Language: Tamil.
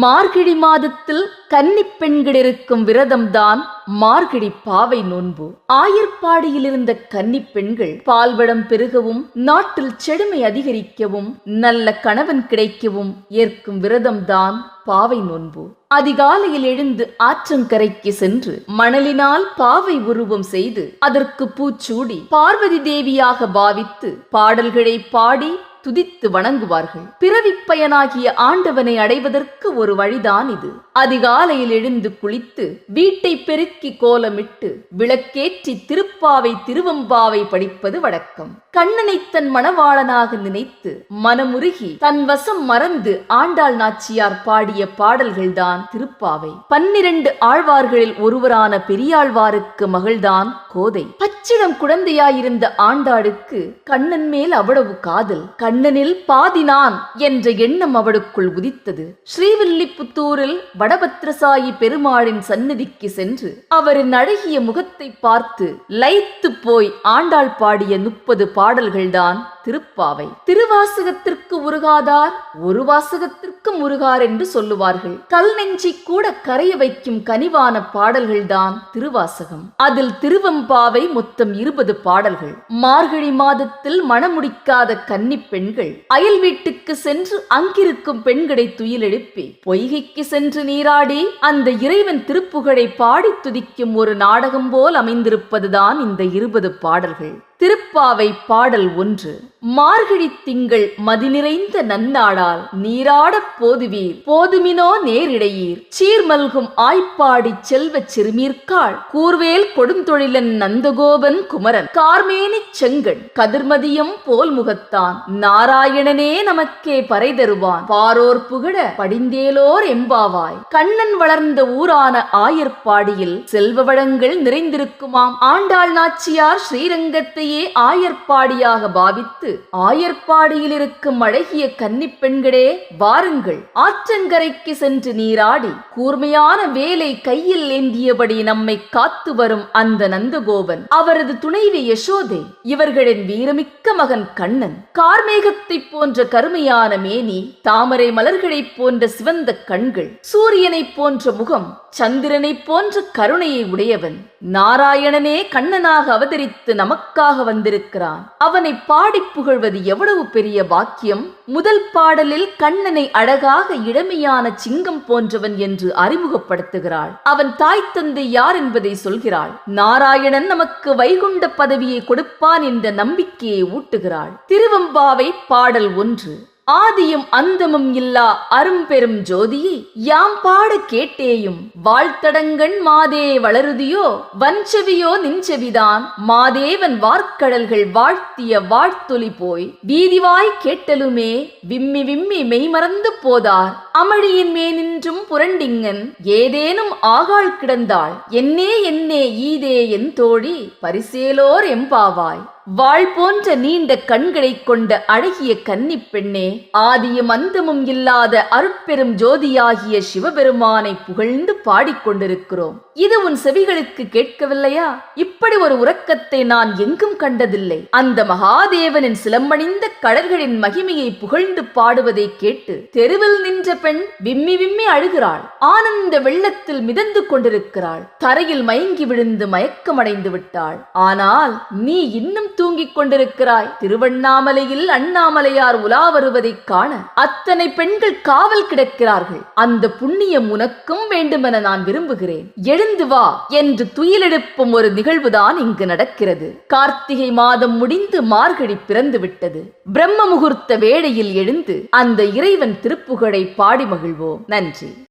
மார்கிழி மாதத்தில் கன்னிப் பெண்களிருக்கும் விரதம்தான் மார்கிழி பாவை நோன்பு. ஆயர்பாடியில் இருந்த கன்னிப் பெண்கள் பால்வளம் பெருகவும் நாட்டில் செழுமை அதிகரிக்கவும் நல்ல கணவன் கிடைக்கவும் ஏற்கும் விரதம்தான் பாவை நோன்பு. அதிகாலையில் எழுந்து ஆற்றங்கரைக்கு சென்று மணலினால் பாவை உருவம் செய்து அதற்கு பூச்சூடி பார்வதி தேவியாக பாவித்து பாடல்களை பாடி துதித்து வணங்குவார்கள். பிறவிப்பயனாகிய ஆண்டவனை அடைவதற்கு ஒரு வழிதான் இது. அதிகாலையில் எழுந்து குளித்து வீட்டை பெருக்கி கோலமிட்டு விளக்கேற்றி திருப்பாவை திருவம்பாவை படிப்பது வழக்கம். கண்ணனை தன் மணவாளனாக நினைத்து மனமுருகி தன் வசம் மறந்து ஆண்டாள் நாச்சியார் பாடிய பாடல்கள்தான் திருப்பாவை. பன்னிரண்டு ஆழ்வார்களில் ஒருவரான பெரியாழ்வாருக்கு மகள்தான் கோதை. பச்சிடம் குழந்தையாயிருந்த ஆண்டாளுக்கு கண்ணன் மேல் அவ்வளவு காதல். கண்ணனில் பாதினான் என்ற எண்ணம் அவளுக்குள் உதித்தது. ஸ்ரீவில்லிபுத்தூரில் வடபத்ரசாயி பெருமாளின் சந்நிதிக்கு சென்று அவரின் அழகிய முகத்தை பார்த்து லைத்து போய் ஆண்டாள் பாடிய முப்பது பாடல்கள்தான் திருப்பாவை. திருவாசகத்திற்கு உருகாதார் ஒரு வாசகத்திற்கு முருகார் என்று சொல்லுவார்கள். கல் நெஞ்சி கூட கரைய வைக்கும் கனிவான பாடல்கள்தான் திருவாசகம். அதில் திருவம்பாவை மொத்தம் இருபது பாடல்கள். மார்கழி மாதத்தில் மணமுடிக்காத கன்னி பெண்கள் அயல் வீட்டுக்கு சென்று அங்கிருக்கும் பெண்களை துயிலெழுப்பி பொய்கைக்கு சென்று நீராடி அந்த இறைவன் திருப்புகழை பாடி துதிக்கும் ஒரு நாடகம் போல் அமைந்திருப்பதுதான் இந்த இருபது பாடல்கள். திருப்பாவை பாடல் ஒன்று. மார்கழி திங்கள் மதிநிறைந்த நன்னாடால் நீராடப் போதுவீர். போதுமினோ நேரிடையீர். சீர்மல்கும் ஆய்ப்பாடி செல்வச் சிறுமீர்காள் கூர்வேல் கொடுந்தொழிலன் நந்தகோபன் குமரன். கார்மேனிச் செங்கண் கதிர்மதியம் போல் முகத்தான் நாராயணனே நமக்கே பறை தருவான் பாரோர் புகழ படிந்தேலோர் எம்பாவாய். கண்ணன் வளர்ந்த ஊரான ஆயர்பாடியில் செல்வ வளங்கள் நிறைந்திருக்குமாம். ஆண்டாள் நாச்சியார் ஸ்ரீரங்கத்தையே ஆயர்பாடியாக பாவித்து ஆயர்பாடியில் இருக்கும் அழகிய கன்னிப் பெண்களே வாருங்கள். ஆற்றங்கரைக்கு சென்று நீராடி கூர்மையான வேலை கையில் ஏந்தியபடி நம்மை காத்து வரும் அந்த நந்தகோபன் அவரது துணைவி யசோதே இவர்களின் வீரமிக்க மகன் கண்ணன். கார்மேகத்தைப் போன்ற கருமையான மேனி தாமரை மலர்களைப் போன்ற சிவந்த கண்கள் சூரியனைப் போன்ற முகம் சந்திரனைப் போன்ற கருணையை உடையவன். நாராயணனே கண்ணனாக அவதரித்து நமக்காக வந்திருக்கிறான். அவனை பாடிப் புகழ்வது எவ்வளவு பெரிய பாக்கியம்? முதல் பாடலில் கண்ணனை அழகாக இளமையான சிங்கம் போன்றவன் என்று அறிமுகப்படுத்துகிறாள். அவன் தாய் தந்தை யார் என்பதை சொல்கிறாள். நாராயணன் நமக்கு வைகுண்ட பதவியை கொடுப்பான் என்ற நம்பிக்கையை ஊட்டுகிறாள். திருவம்பாவை பாடல் ஒன்று. ஆதியும் அந்தமும் இல்லா அரும்பெரும் ஜோதியை யாம் பாட கேட்டேயும் வாழ்த்தடங்கண் மாதே வளருதியோ வஞ்சவியோ நின்செவிதான் மாதேவன் வார்க்கடல்கள் வாழ்த்திய வாழ்த்தொலி போய் வீதிவாய் கேட்டலுமே விம்மி விம்மி மெய்மறந்து போதார் அமளியின் மேனின்றும் புரண்டிங்கன் ஏதேனும் ஆகாள் கிடந்தாள் என்னே என்னே ஈதே என் தோழி பரிசேலோர் எம்பாவாய் வாழ் போன்ற நீண்ட கண்களைக் கொண்ட அழகிய கன்னிப் பெண்ணே ஆதியும் அந்தமும் இல்லாத அருட்பெரும் ஜோதியாகிய சிவபெருமானை புகழ்ந்து பாடிக்கொண்டிருக்கிறோம் இது உன் செவிகளுக்கு கேட்கவில்லையா? இப்படி ஒரு உறக்கத்தை நான் எங்கும் கண்டதில்லை. அந்த மகாதேவனின் சிலம்பணிந்த கடல்களின் மகிமையை புகழ்ந்து பாடுவதை கேட்டு தெருவில் நின்ற பெண் விம்மி விம்மி அழுகிறாள். ஆனந்த வெள்ளத்தில் மிதந்து கொண்டிருக்கிறாள். தரையில் மயங்கி விழுந்து மயக்கமடைந்து விட்டாள். ஆனால் நீ இன்னும் தூங்கிக் கொண்டிருக்கிறாய். திருவண்ணாமலையில் அண்ணாமலையார் உலா வருவதைக் காண அத்தனை பெண்கள் காவல் கிடக்கிறார்கள். அந்த புண்ணியம் உனக்கும் வேண்டுமென நான் விரும்புகிறேன். எழுந்து வா என்று துயிலெழுப்பும் ஒரு நிகழ்வுதான் இங்கு நடக்கிறது. கார்த்திகை மாதம் முடிந்து மார்கழி பிறந்து விட்டது. பிரம்ம முகூர்த்த வேளையில் எழுந்து அந்த இறைவன் திருப்புகழை பாடி மகிழ்வோம். நன்றி.